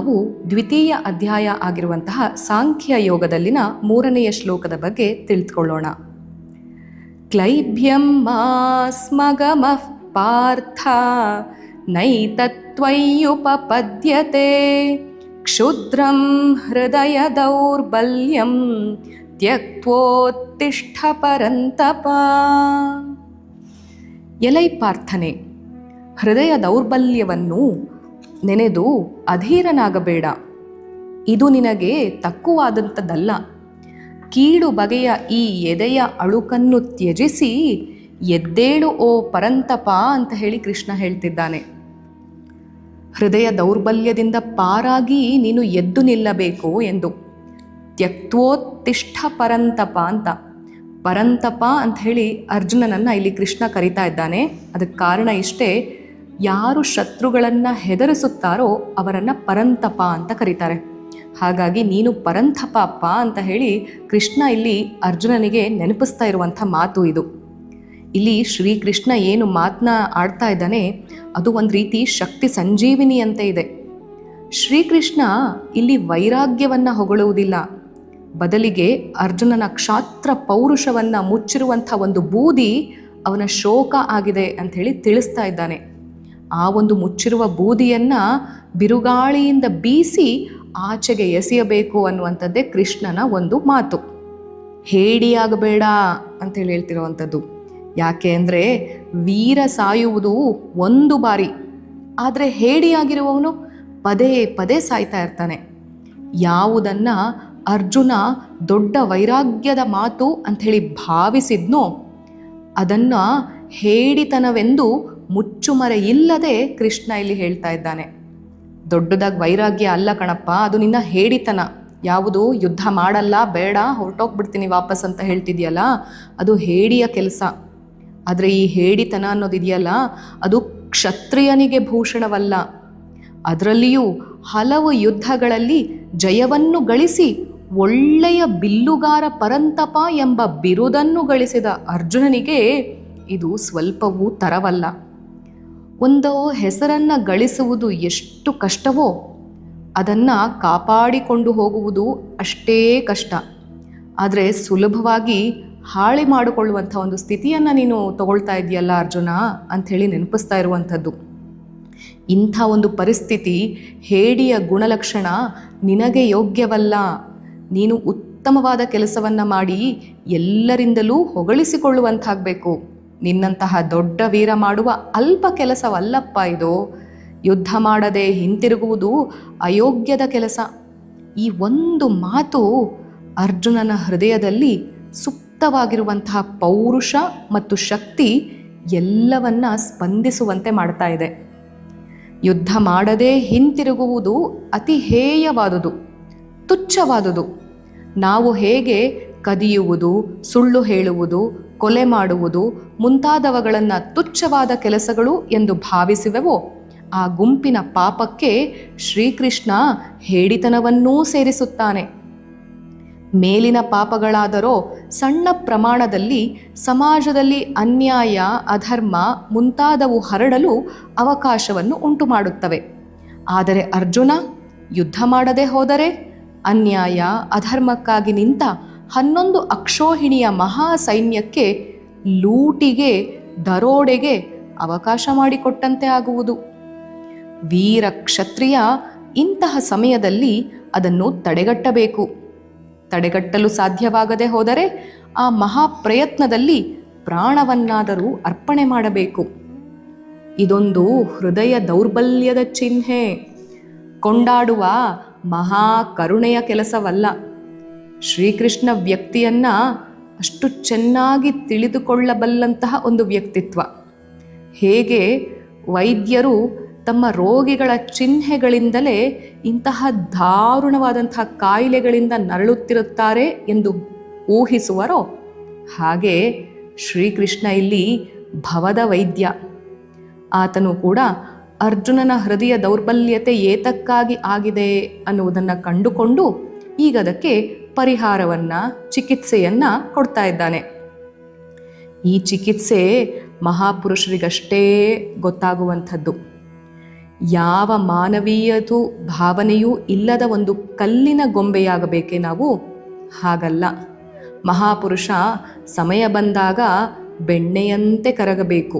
ನಾವು ದ್ವಿತೀಯ ಅಧ್ಯಾಯ ಆಗಿರುವಂತಹ ಸಾಂಖ್ಯ ಯೋಗದಲ್ಲಿನ ಮೂರನೆಯ ಶ್ಲೋಕದ ಬಗ್ಗೆ ತಿಳಿದುಕೊಳ್ಳೋಣ. ಕ್ಲೈಭ್ಯಂ ಮಾಸ್ಮಗಮಃ ಪಾರ್ಥ ನೈತತ್ವಯ್ಯುಪಪದ್ಯತೆ ಕ್ಷುದ್ರಂ ಹೃದಯ ದೌರ್ಬಲ್ಯಂ ತ್ಯಕ್ತೋತ್ತಿಷ್ಠ ಪರಂತಪ ಎಲೈ ಪಾರ್ಥನೆ ಹೃದಯ ದೌರ್ಬಲ್ಯವನ್ನು ನೆನೆದು ಅಧೀರನಾಗಬೇಡ. ಇದು ನಿನಗೆ ತಕ್ಕುವಾದಂಥದ್ದಲ್ಲ. ಕೀಳು ಬಗೆಯ ಈ ಎದೆಯ ಅಳುಕನ್ನು ತ್ಯಜಿಸಿ ಎದ್ದೇಳು ಓ ಪರಂತಪ ಅಂತ ಹೇಳಿ ಕೃಷ್ಣ ಹೇಳ್ತಿದ್ದಾನೆ. ಹೃದಯ ದೌರ್ಬಲ್ಯದಿಂದ ಪಾರಾಗಿ ನೀನು ಎದ್ದು ನಿಲ್ಲಬೇಕು ಎಂದು. ತ್ಯಕ್ತೋತ್ತಿಷ್ಠ ಪರಂತಪ ಅಂತ. ಪರಂತಪ ಅಂತ ಹೇಳಿ ಅರ್ಜುನನನ್ನು ಇಲ್ಲಿ ಕೃಷ್ಣ ಕರಿತಾ ಇದ್ದಾನೆ. ಅದಕ್ಕೆ ಕಾರಣ ಇಷ್ಟೇ. ಯಾರು ಶತ್ರುಗಳನ್ನು ಹೆದರಿಸುತ್ತಾರೋ ಅವರನ್ನು ಪರಂತಪ ಅಂತ ಕರೀತಾರೆ. ಹಾಗಾಗಿ ನೀನು ಪರಂತಪ ಅಪ್ಪ ಅಂತ ಹೇಳಿ ಕೃಷ್ಣ ಇಲ್ಲಿ ಅರ್ಜುನನಿಗೆ ನೆನಪಿಸ್ತಾ ಇರುವಂಥ ಮಾತು ಇದು. ಇಲ್ಲಿ ಶ್ರೀಕೃಷ್ಣ ಏನು ಮಾತನ್ನ ಆಡ್ತಾ ಇದ್ದಾನೆ, ಅದು ಒಂದು ರೀತಿ ಶಕ್ತಿ ಸಂಜೀವಿನಿ ಅಂತ ಇದೆ. ಶ್ರೀಕೃಷ್ಣ ಇಲ್ಲಿ ವೈರಾಗ್ಯವನ್ನು ಹೊಗಳುವುದಿಲ್ಲ. ಬದಲಿಗೆ ಅರ್ಜುನನ ಕ್ಷಾತ್ರ ಪೌರುಷವನ್ನು ಮುಚ್ಚಿರುವಂಥ ಒಂದು ಬೂದಿ ಅವನ ಶೋಕ ಆಗಿದೆ ಅಂತ ಹೇಳಿ ತಿಳಿಸ್ತಾ ಇದ್ದಾನೆ. ಆ ಒಂದು ಮುಚ್ಚಿರುವ ಬೂದಿಯನ್ನು ಬಿರುಗಾಳಿಯಿಂದ ಬೀಸಿ ಆಚೆಗೆ ಎಸೆಯಬೇಕು ಅನ್ನುವಂಥದ್ದೇ ಕೃಷ್ಣನ ಒಂದು ಮಾತು. ಹೇಡಿಯಾಗಬೇಡ ಅಂತ ಹೇಳಿ ಹೇಳ್ತಿರುವಂಥದ್ದು. ಯಾಕೆ ಅಂದರೆ ವೀರ ಸಾಯುವುದು ಒಂದು ಬಾರಿ. ಆದರೆ ಹೇಡಿಯಾಗಿರುವವನು ಪದೇ ಪದೇ ಸಾಯ್ತಾ ಇರ್ತಾನೆ. ಯಾವುದನ್ನ ಅರ್ಜುನ ದೊಡ್ಡ ವೈರಾಗ್ಯದ ಮಾತು ಅಂಥೇಳಿ ಭಾವಿಸಿದ್ನೋ ಅದನ್ನು ಹೇಡಿತನವೆಂದು ಮುಚ್ಚುಮರೆ ಇಲ್ಲದೆ ಕೃಷ್ಣ ಇಲ್ಲಿ ಹೇಳ್ತಾ ಇದ್ದಾನೆ. ದೊಡ್ಡದಾಗಿ ವೈರಾಗ್ಯ ಅಲ್ಲ ಕಣಪ್ಪ, ಅದು ನಿನ್ನ ಹೇಡಿತನ. ಯಾವುದು ಯುದ್ಧ ಮಾಡಲ್ಲ, ಬೇಡ, ಹೊರಟೋಗ್ಬಿಡ್ತೀನಿ ವಾಪಸ್ ಅಂತ ಹೇಳ್ತಿದ್ಯಲ್ಲ, ಅದು ಹೇಡಿಯ ಕೆಲಸ. ಆದರೆ ಈ ಹೇಡಿತನ ಅನ್ನೋದಿದೆಯಲ್ಲ, ಅದು ಕ್ಷತ್ರಿಯನಿಗೆ ಭೂಷಣವಲ್ಲ. ಅದರಲ್ಲಿಯೂ ಹಲವು ಯುದ್ಧಗಳಲ್ಲಿ ಜಯವನ್ನು ಗಳಿಸಿ ಒಳ್ಳೆಯ ಬಿಲ್ಲುಗಾರ ಪರಂತಪ ಎಂಬ ಬಿರುದನ್ನು ಗಳಿಸಿದ ಅರ್ಜುನನಿಗೆ ಇದು ಸ್ವಲ್ಪವೂ ತರವಲ್ಲ. ಒಂದು ಹೆಸರನ್ನು ಗಳಿಸುವುದು ಎಷ್ಟು ಕಷ್ಟವೋ ಅದನ್ನು ಕಾಪಾಡಿಕೊಂಡು ಹೋಗುವುದು ಅಷ್ಟೇ ಕಷ್ಟ. ಆದರೆ ಸುಲಭವಾಗಿ ಹಾಳಿ ಮಾಡಿಕೊಳ್ಳುವಂಥ ಒಂದು ಸ್ಥಿತಿಯನ್ನು ನೀನು ತಗೊಳ್ತಾ ಇದೆಯಲ್ಲ ಅರ್ಜುನ ಅಂಥೇಳಿ ನೆನಪಿಸ್ತಾ ಇರುವಂಥದ್ದು. ಇಂಥ ಒಂದು ಪರಿಸ್ಥಿತಿ ಹೇಡಿಯ ಗುಣಲಕ್ಷಣ ನಿನಗೆ ಯೋಗ್ಯವಲ್ಲ. ನೀನು ಉತ್ತಮವಾದ ಕೆಲಸವನ್ನು ಮಾಡಿ ಎಲ್ಲರಿಂದಲೂ ಹೊಗಳಿಸಿಕೊಳ್ಳುವಂತಾಗಬೇಕು. ನಿನ್ನಂತಹ ದೊಡ್ಡ ವೀರ ಮಾಡುವ ಅಲ್ಪ ಕೆಲಸವಲ್ಲಪ್ಪ ಇದು. ಯುದ್ಧ ಮಾಡದೆ ಹಿಂತಿರುಗುವುದು ಅಯೋಗ್ಯದ ಕೆಲಸ. ಈ ಒಂದು ಮಾತು ಅರ್ಜುನನ ಹೃದಯದಲ್ಲಿ ಸುಪ್ತವಾಗಿರುವಂತಹ ಪೌರುಷ ಮತ್ತು ಶಕ್ತಿ ಎಲ್ಲವನ್ನ ಸ್ಪಂದಿಸುವಂತೆ ಮಾಡ್ತಾ ಇದೆ. ಯುದ್ಧ ಮಾಡದೆ ಹಿಂತಿರುಗುವುದು ಅತಿ ಹೇಯವಾದುದು, ತುಚ್ಛವಾದುದು. ನಾವು ಹೇಗೆ ಕದಿಯುವುದು, ಸುಳ್ಳು ಹೇಳುವುದು ಕೊಲೆ ಮಾಡುವುದು ಮುಂತಾದವುಗಳನ್ನು ತುಚ್ಛವಾದ ಕೆಲಸಗಳು ಎಂದು ಭಾವಿಸುವೆವೋ, ಆ ಗುಂಪಿನ ಪಾಪಕ್ಕೆ ಶ್ರೀಕೃಷ್ಣ ಹೇಡಿತನವನ್ನೂ ಸೇರಿಸುತ್ತಾನೆ. ಮೇಲಿನ ಪಾಪಗಳಾದರೋ ಸಣ್ಣ ಪ್ರಮಾಣದಲ್ಲಿ ಸಮಾಜದಲ್ಲಿ ಅನ್ಯಾಯ, ಅಧರ್ಮ ಮುಂತಾದವು ಹರಡಲು ಅವಕಾಶವನ್ನು ಉಂಟು ಮಾಡುತ್ತವೆ ಆದರೆ ಅರ್ಜುನ ಯುದ್ಧ ಮಾಡದೆ ಹೋದರೆ ಅನ್ಯಾಯ, ಅಧರ್ಮಕ್ಕಾಗಿ ನಿಂತ ಹನ್ನೊಂದು ಅಕ್ಷೋಹಿಣಿಯ ಮಹಾ ಸೈನ್ಯಕ್ಕೆ ಲೂಟಿಗೆ, ದರೋಡೆಗೆ ಅವಕಾಶ ಮಾಡಿಕೊಟ್ಟಂತೆ ಆಗುವುದು. ವೀರ ಕ್ಷತ್ರಿಯ ಇಂತಹ ಸಮಯದಲ್ಲಿ ಅದನ್ನು ತಡೆಗಟ್ಟಬೇಕು. ತಡೆಗಟ್ಟಲು ಸಾಧ್ಯವಾಗದೆ ಹೋದರೆ ಆ ಮಹಾಪ್ರಯತ್ನದಲ್ಲಿ ಪ್ರಾಣವನ್ನಾದರೂ ಅರ್ಪಣೆ ಮಾಡಬೇಕು. ಇದೊಂದು ಹೃದಯ ದೌರ್ಬಲ್ಯದ ಚಿಹ್ನೆ. ಕೊಂಡಾಡುವ ಮಹಾ ಕರುಣೆಯ ಕೆಲಸವಲ್ಲ. ಶ್ರೀಕೃಷ್ಣ ವ್ಯಕ್ತಿಯನ್ನ ಅಷ್ಟು ಚೆನ್ನಾಗಿ ತಿಳಿದುಕೊಳ್ಳಬಲ್ಲಂತಹ ಒಂದು ವ್ಯಕ್ತಿತ್ವ. ಹೇಗೆ ವೈದ್ಯರು ತಮ್ಮ ರೋಗಿಗಳ ಚಿಹ್ನೆಗಳಿಂದಲೇ ಇಂತಹ ದಾರುಣವಾದಂತಹ ಕಾಯಿಲೆಗಳಿಂದ ನರಳುತ್ತಿರುತ್ತಾರೆ ಎಂದು ಊಹಿಸುವರೋ? ಹಾಗೆ ಶ್ರೀಕೃಷ್ಣ ಇಲ್ಲಿ ಭವದ ವೈದ್ಯ. ಆತನು ಕೂಡ ಅರ್ಜುನನ ಹೃದಯ ದೌರ್ಬಲ್ಯತೆ ಏತಕ್ಕಾಗಿ ಆಗಿದೆ ಅನ್ನುವುದನ್ನು ಕಂಡುಕೊಂಡು ಈಗ ಅದಕ್ಕೆ ಪರಿಹಾರವನ್ನ, ಚಿಕಿತ್ಸೆಯನ್ನ ಕೊಡ್ತಾ ಇದ್ದಾನೆ. ಈ ಚಿಕಿತ್ಸೆ ಮಹಾಪುರುಷರಿಗಷ್ಟೇ ಗೊತ್ತಾಗುವಂಥದ್ದು. ಯಾವ ಮಾನವೀಯತು ಭಾವನೆಯೂ ಇಲ್ಲದ ಒಂದು ಕಲ್ಲಿನ ಗೊಂಬೆಯಾಗಬೇಕೆ ನಾವು? ಹಾಗಲ್ಲ. ಮಹಾಪುರುಷ ಸಮಯ ಬಂದಾಗ ಬೆಣ್ಣೆಯಂತೆ ಕರಗಬೇಕು.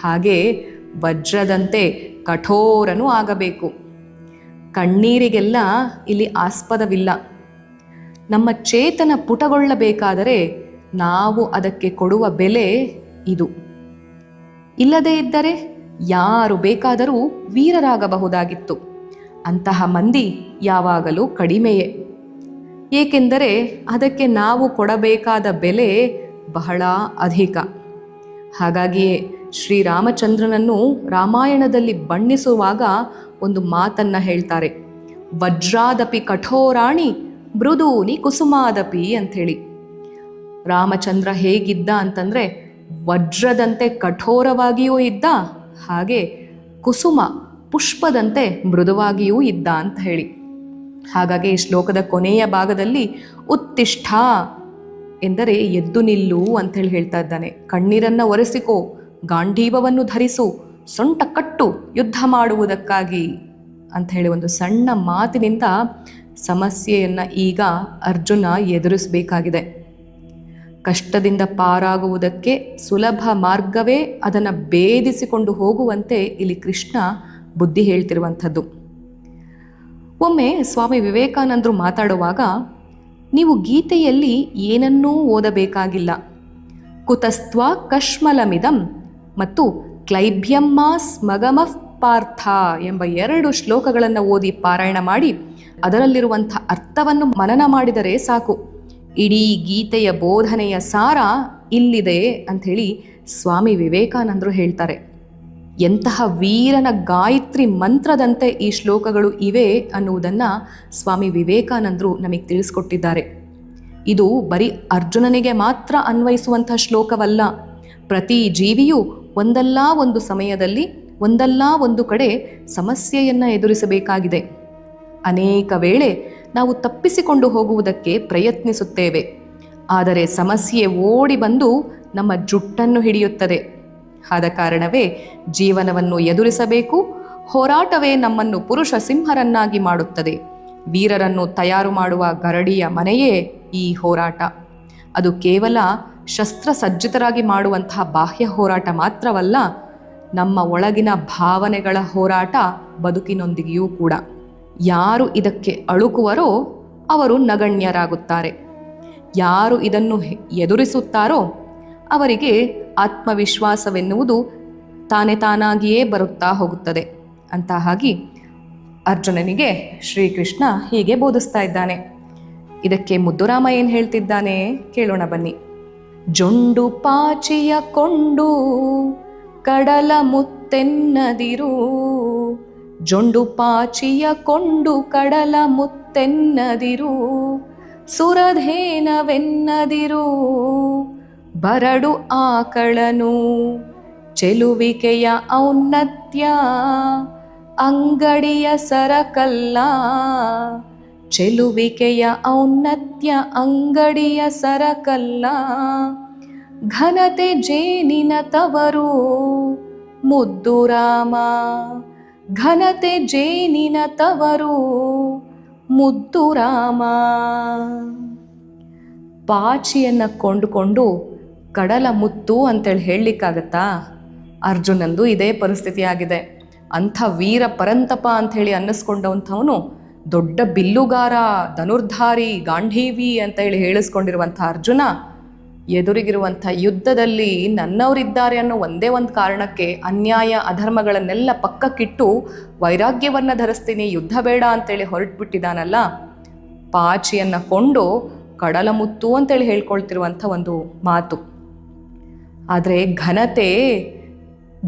ಹಾಗೆ ವಜ್ರದಂತೆ ಕಠೋರನೂ ಆಗಬೇಕು. ಕಣ್ಣೀರಿಗೆಲ್ಲ ಇಲ್ಲಿ ಆಸ್ಪದವಿಲ್ಲ. ನಮ್ಮ ಚೇತನ ಪುಟಗೊಳ್ಳಬೇಕಾದರೆ ನಾವು ಅದಕ್ಕೆ ಕೊಡುವ ಬೆಲೆ ಇದು. ಇಲ್ಲದೇ ಇದ್ದರೆ ಯಾರು ಬೇಕಾದರೂ ವೀರರಾಗಬಹುದಾಗಿತ್ತು. ಅಂತಹ ಮಂದಿ ಯಾವಾಗಲೂ ಕಡಿಮೆಯೇ. ಏಕೆಂದರೆ ಅದಕ್ಕೆ ನಾವು ಕೊಡಬೇಕಾದ ಬೆಲೆ ಬಹಳ ಅಧಿಕ. ಹಾಗಾಗಿಯೇ ಶ್ರೀರಾಮಚಂದ್ರನನ್ನು ರಾಮಾಯಣದಲ್ಲಿ ಬಣ್ಣಿಸುವಾಗ ಒಂದು ಮಾತನ್ನ ಹೇಳ್ತಾರೆ. ವಜ್ರಾದಪಿ ಕಠೋರಾಣಿ ಮೃದೂನಿ ಕುಸುಮಾದಪಿ ಅಂಥೇಳಿ. ರಾಮಚಂದ್ರ ಹೇಗಿದ್ದ ಅಂತಂದರೆ ವಜ್ರದಂತೆ ಕಠೋರವಾಗಿಯೂ ಇದ್ದ, ಹಾಗೆ ಕುಸುಮ ಪುಷ್ಪದಂತೆ ಮೃದುವಾಗಿಯೂ ಇದ್ದ ಅಂತ ಹೇಳಿ. ಹಾಗಾಗಿ ಈ ಶ್ಲೋಕದ ಕೊನೆಯ ಭಾಗದಲ್ಲಿ ಉತ್ತಿಷ್ಠ ಎಂದರೆ ಎದ್ದು ನಿಲ್ಲು ಅಂತೇಳಿ ಹೇಳ್ತಾ ಇದ್ದಾನೆ. ಕಣ್ಣೀರನ್ನು ಒರೆಸಿಕೋ, ಗಾಂಡೀವವನ್ನು ಧರಿಸು, ಸೊಂಟ ಕಟ್ಟು ಯುದ್ಧ ಮಾಡುವುದಕ್ಕಾಗಿ ಅಂತ ಹೇಳಿ ಒಂದು ಸಣ್ಣ ಮಾತಿನಿಂದ ಸಮಸ್ಯೆಯನ್ನ ಈಗ ಅರ್ಜುನ ಎದುರಿಸಬೇಕಾಗಿದೆ. ಕಷ್ಟದಿಂದ ಪಾರಾಗುವುದಕ್ಕೆ ಸುಲಭ ಮಾರ್ಗವೇ ಅದನ್ನು ಭೇದಿಸಿಕೊಂಡು ಹೋಗುವಂತೆ ಇಲ್ಲಿ ಕೃಷ್ಣ ಬುದ್ಧಿ ಹೇಳ್ತಿರುವಂಥದ್ದು. ಒಮ್ಮೆ ಸ್ವಾಮಿ ವಿವೇಕಾನಂದರು ಮಾತಾಡುವಾಗ, ನೀವು ಗೀತೆಯಲ್ಲಿ ಏನನ್ನೂ ಓದಬೇಕಾಗಿಲ್ಲ. ಕುತಸ್ತ್ವ ಕಶ್ಮಲಮಿದಂ ಮತ್ತು ಕ್ಲೈಭ್ಯಮ್ಮ ಮಗಮಃ ಪಾರ್ಥ ಎಂಬ ಎರಡು ಶ್ಲೋಕಗಳನ್ನು ಓದಿ ಪಾರಾಯಣ ಮಾಡಿ ಅದರಲ್ಲಿರುವಂಥ ಅರ್ಥವನ್ನು ಮನನ ಮಾಡಿದರೆ ಸಾಕು. ಇಡೀ ಗೀತೆಯ ಬೋಧನೆಯ ಸಾರ ಇಲ್ಲಿದೆ ಅಂಥೇಳಿ ಸ್ವಾಮಿ ವಿವೇಕಾನಂದರು ಹೇಳ್ತಾರೆ. ಎಂತಹ ವೀರನ ಗಾಯತ್ರಿ ಮಂತ್ರದಂತೆ ಈ ಶ್ಲೋಕಗಳು ಇವೆ ಅನ್ನುವುದನ್ನು ಸ್ವಾಮಿ ವಿವೇಕಾನಂದರು ನಮಗೆ ತಿಳಿಸ್ಕೊಟ್ಟಿದ್ದಾರೆ. ಇದು ಬರೀ ಅರ್ಜುನನಿಗೆ ಮಾತ್ರ ಅನ್ವಯಿಸುವಂಥ ಶ್ಲೋಕವಲ್ಲ. ಪ್ರತಿ ಜೀವಿಯೂ ಒಂದಲ್ಲ ಒಂದು ಸಮಯದಲ್ಲಿ ಒಂದಲ್ಲ ಒಂದು ಕಡೆ ಸಮಸ್ಯೆಯನ್ನು ಎದುರಿಸಬೇಕಾಗಿದೆ. ಅನೇಕ ವೇಳೆ ನಾವು ತಪ್ಪಿಸಿಕೊಂಡು ಹೋಗುವುದಕ್ಕೆ ಪ್ರಯತ್ನಿಸುತ್ತೇವೆ. ಆದರೆ ಸಮಸ್ಯೆ ಓಡಿ ಬಂದು ನಮ್ಮ ಜುಟ್ಟನ್ನು ಹಿಡಿಯುತ್ತದೆ. ಆದ ಕಾರಣವೇ ಜೀವನವನ್ನು ಎದುರಿಸಬೇಕು, ಹೋರಾಟವೇ ನಮ್ಮನ್ನು ಪುರುಷ ಸಿಂಹರನ್ನಾಗಿ ಮಾಡುತ್ತದೆ. ವೀರರನ್ನು ತಯಾರು ಮಾಡುವ ಗರಡಿಯ ಮನೆಯೇ ಈ ಹೋರಾಟ. ಅದು ಕೇವಲ ಶಸ್ತ್ರಸಜ್ಜಿತರಾಗಿ ಮಾಡುವಂತಹ ಬಾಹ್ಯ ಹೋರಾಟ ಮಾತ್ರವಲ್ಲ ನಮ್ಮ ಒಳಗಿನ ಭಾವನೆಗಳ ಹೋರಾಟ ಬದುಕಿನೊಂದಿಗೆಯೂ ಕೂಡ. ಯಾರು ಇದಕ್ಕೆ ಅಳುಕುವರೋ ಅವರು ನಗಣ್ಯರಾಗುತ್ತಾರೆ. ಯಾರು ಇದನ್ನು ಎದುರಿಸುತ್ತಾರೋ ಅವರಿಗೆ ಆತ್ಮವಿಶ್ವಾಸವೆನ್ನುವುದು ತಾನೇ ತಾನಾಗಿಯೇ ಬರುತ್ತಾ ಹೋಗುತ್ತದೆ. ಅಂತ ಹಾಗೆ ಅರ್ಜುನನಿಗೆ ಶ್ರೀಕೃಷ್ಣ ಹೀಗೆ ಬೋಧಿಸ್ತಾ ಇದ್ದಾನೆ. ಇದಕ್ಕೆ ಮುದ್ದುರಾಮ ಏನು ಹೇಳ್ತಿದ್ದಾನೆ ಕೇಳೋಣ ಬನ್ನಿ. ಜೊಂಡು ಪಾಚಿಯ ಕೊಂಡು ಕಡಲ ಮುತ್ತೆನ್ನದಿರು. ಜೊಂಡು ಪಾಚಿಯ ಕೊಂಡು ಕಡಲ ಮುತ್ತೆನ್ನದಿರು. ಸುರಧೇನವೆನ್ನದಿರು. ಬರಡು ಆಕಳನು, ಚೆಲುವಿಕೆಯ ಔನ್ನತ್ಯ. ಅಂಗಡಿಯ ಸರಕಲ್ಲ, ಚೆಲುವಿಕೆಯ ಔನ್ನತ್ಯ. ಅಂಗಡಿಯ ಸರಕಲ್ಲ, ಘನತೆ ಜೇನಿನ ತವರು. ಮುದ್ದು ರಾಮ, ಘನತೆ ಜೇನಿನ ತವರು ಮುದ್ದು ರಾಮ. ಪಾಚಿಯನ್ನು ಕೊಂಡುಕೊಂಡು ಕಡಲ ಮುತ್ತು ಅಂತೇಳಿ ಹೇಳಲಿಕ್ಕಾಗತ್ತಾ? ಅರ್ಜುನಂದು ಇದೇ ಪರಿಸ್ಥಿತಿಯಾಗಿದೆ. ಅಂಥ ವೀರ ಪರಂತಪ ಅಂಥೇಳಿ ಅನ್ನಿಸ್ಕೊಂಡವಂಥವನು ದೊಡ್ಡ ಬಿಲ್ಲುಗಾರ, ಧನುರ್ಧಾರಿ, ಗಾಂಧೀವಿ ಅಂತ ಹೇಳಿ ಹೇಳಿಸ್ಕೊಂಡಿರುವಂಥ ಅರ್ಜುನ ಎದುರಿಗಿರುವಂಥ ಯುದ್ಧದಲ್ಲಿ ನನ್ನವರಿದ್ದಾರೆ ಅನ್ನೋ ಒಂದೇ ಒಂದು ಕಾರಣಕ್ಕೆ ಅನ್ಯಾಯ, ಅಧರ್ಮಗಳನ್ನೆಲ್ಲ ಪಕ್ಕಕ್ಕಿಟ್ಟು ವೈರಾಗ್ಯವನ್ನು ಧರಿಸ್ತೀನಿ, ಯುದ್ಧ ಬೇಡ ಅಂತೇಳಿ ಹೊರಟ್ಬಿಟ್ಟಿದ್ದಾನಲ್ಲ ಪಾಚಿಯನ್ನು ಕೊಂಡು ಕಡಲ ಮುತ್ತು ಅಂತೇಳಿ ಹೇಳ್ಕೊಳ್ತಿರುವಂಥ ಒಂದು ಮಾತು. ಆದರೆ ಘನತೆ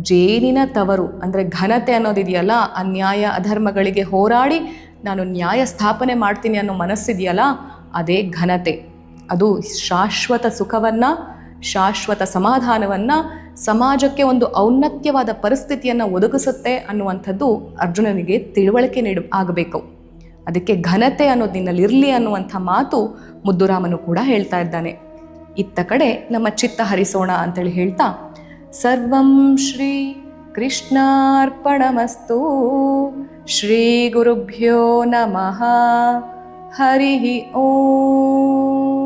ಜೇನಿನ ತವರು, ಅಂದರೆ ಘನತೆ ಅನ್ನೋದಿದೆಯಲ್ಲ, ಅನ್ಯಾಯ, ಅಧರ್ಮಗಳಿಗೆ ಹೋರಾಡಿ ನಾನು ನ್ಯಾಯ ಸ್ಥಾಪನೆ ಮಾಡ್ತೀನಿ ಅನ್ನೋ ಮನಸ್ಸಿದೆಯಲ್ಲ, ಅದೇ ಘನತೆ. ಅದು ಶಾಶ್ವತ ಸುಖವನ್ನು, ಶಾಶ್ವತ ಸಮಾಧಾನವನ್ನು, ಸಮಾಜಕ್ಕೆ ಒಂದು ಔನ್ನತ್ಯವಾದ ಪರಿಸ್ಥಿತಿಯನ್ನು ಒದಗಿಸುತ್ತೆ ಅನ್ನುವಂಥದ್ದು ಅರ್ಜುನನಿಗೆ ತಿಳುವಳಿಕೆ ನೀಡ, ಆಗಬೇಕು. ಅದಕ್ಕೆ ಘನತೆ ಅನ್ನೋದು ನಿನ್ನಲ್ಲಿರಲಿ ಅನ್ನುವಂಥ ಮಾತು ಮುದ್ದುರಾಮನು ಕೂಡ ಹೇಳ್ತಾ ಇದ್ದಾನೆ. ಇತ್ತ ಕಡೆ ನಮ್ಮ ಚಿತ್ತ ಹರಿಸೋಣ ಅಂತೇಳಿ ಹೇಳ್ತಾ, ಸರ್ವಂ ಶ್ರೀ ಕೃಷ್ಣಾರ್ಪಣಮಸ್ತು, ಶ್ರೀ ಗುರುಭ್ಯೋ ನಮಃ, ಹರಿ ಓಂ.